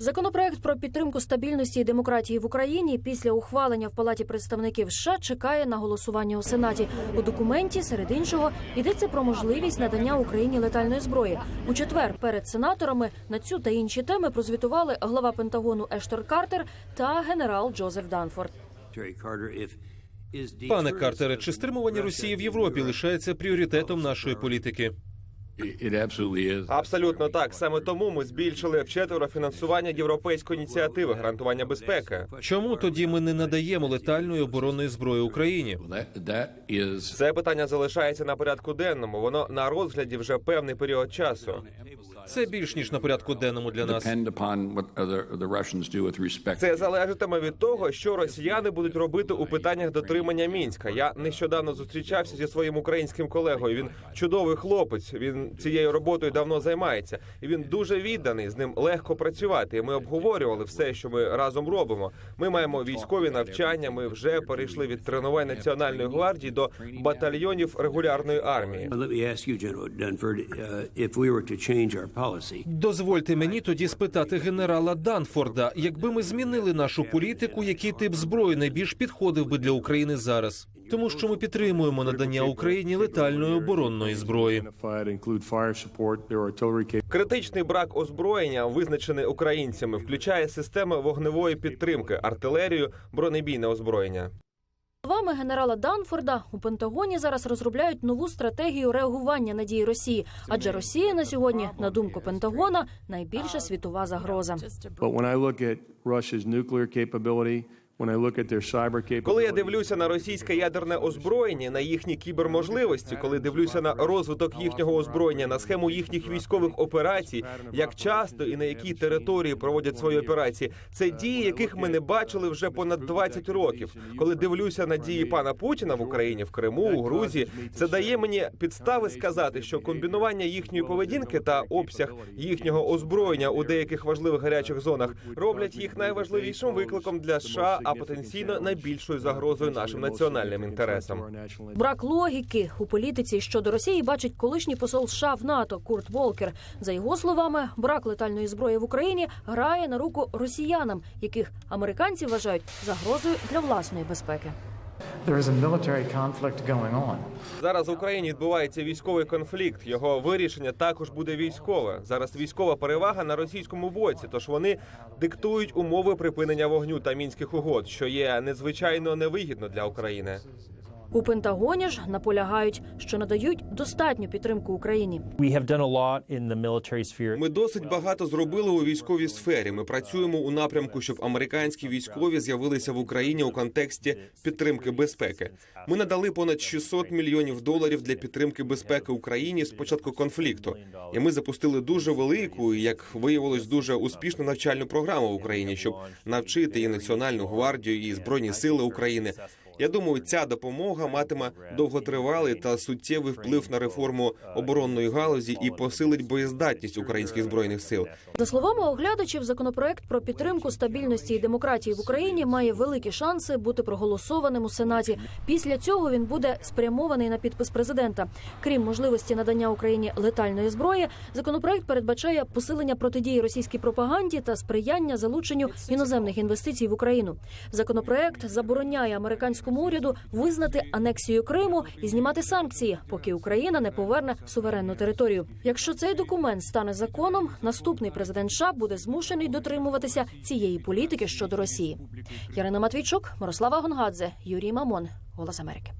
Законопроект про підтримку стабільності і демократії в Україні після ухвалення в Палаті представників США чекає на голосування у Сенаті. У документі, серед іншого, йдеться про можливість надання Україні летальної зброї. У четвер перед сенаторами на цю та інші теми прозвітували глава Пентагону Ештор Картер та генерал Джозеф Данфорд. Пане Картере, чи стримування Росії в Європі лишається пріоритетом нашої політики? It absolutely is. Абсолютно так. Саме тому ми збільшили вчетверо фінансування європейської ініціативи гарантування безпеки. Чому тоді ми не надаємо летальної оборонної зброї Україні? Це питання залишається на порядку денному. Воно на розгляді вже певний період часу. Це більш ніж на порядку денному для нас. Це залежатиме від того, що росіяни будуть робити у питаннях дотримання мінська. Я нещодавно зустрічався зі своїм українським колегою. Він чудовий хлопець. Він цією роботою давно займається, і він дуже відданий. З ним легко працювати. І ми обговорювали все, що ми разом робимо. Ми маємо військові навчання. Ми вже перейшли від тренувань національної гвардії до батальйонів регулярної армії. Uh, Дозвольте мені тоді спитати генерала Данфорда, якби ми змінили нашу політику, який тип зброї найбільш підходив би для України зараз? Тому що ми підтримуємо надання Україні летальної оборонної зброї. Критичний брак озброєння, визначений українцями, включає системи вогневої підтримки, артилерію, бронебійне озброєння. Словами генерала Данфорда, у Пентагоні зараз розробляють нову стратегію реагування на дії Росії, адже Росія на сьогодні, на думку Пентагона, найбільша світова загроза. Коли я дивлюся на російське ядерне озброєння, на їхні кіберможливості, коли дивлюся на розвиток їхнього озброєння, на схему їхніх військових операцій, як часто і на якій території проводять свої операції, це дії, яких ми не бачили вже понад 20 років. Коли дивлюся на дії пана Путіна в Україні, в Криму, у Грузії, це дає мені підстави сказати, що комбінування їхньої поведінки та обсяг їхнього озброєння у деяких важливих гарячих зонах роблять їх найважливішим викликом для США, а потенційно найбільшою загрозою нашим національним інтересам. Брак логіки у політиці щодо Росії бачить колишній посол США в НАТО Курт Волкер. За його словами, брак летальної зброї в Україні грає на руку росіянам, яких американці вважають загрозою для власної безпеки. There. Зараз в Україні відбувається військовий конфлікт. Його вирішення також буде військове. Зараз військова перевага на російському боці. Тож вони диктують умови припинення вогню та мінських угод, що є надзвичайно невигідно для України. У Пентагоні ж наполягають, що надають достатню підтримку Україні. Ми досить багато зробили у військовій сфері. Ми працюємо у напрямку, щоб американські військові з'явилися в Україні у контексті підтримки безпеки. Ми надали понад 600 мільйонів доларів для підтримки безпеки Україні з початку конфлікту. І ми запустили дуже велику, і як виявилось, дуже успішну навчальну програму в Україні, щоб навчити і національну гвардію, і збройні сили України. Я думаю, ця допомога матиме довготривалий та суттєвий вплив на реформу оборонної галузі і посилить боєздатність українських збройних сил. За словами оглядачів, законопроект про підтримку стабільності і демократії в Україні має великі шанси бути проголосованим у Сенаті. Після цього він буде спрямований на підпис президента. Крім можливості надання Україні летальної зброї, законопроект передбачає посилення протидії російській пропаганді та сприяння залученню іноземних інвестицій в Україну. Законопроект забороняє американському уряду визнати анексію Криму і знімати санкції, поки Україна не поверне суверенну територію. Якщо цей документ стане законом, наступний президент США буде змушений дотримуватися цієї політики щодо Росії. Ярина Матвійчук, Мирослава Гонгадзе, Юрій Мамон, Голос Америки.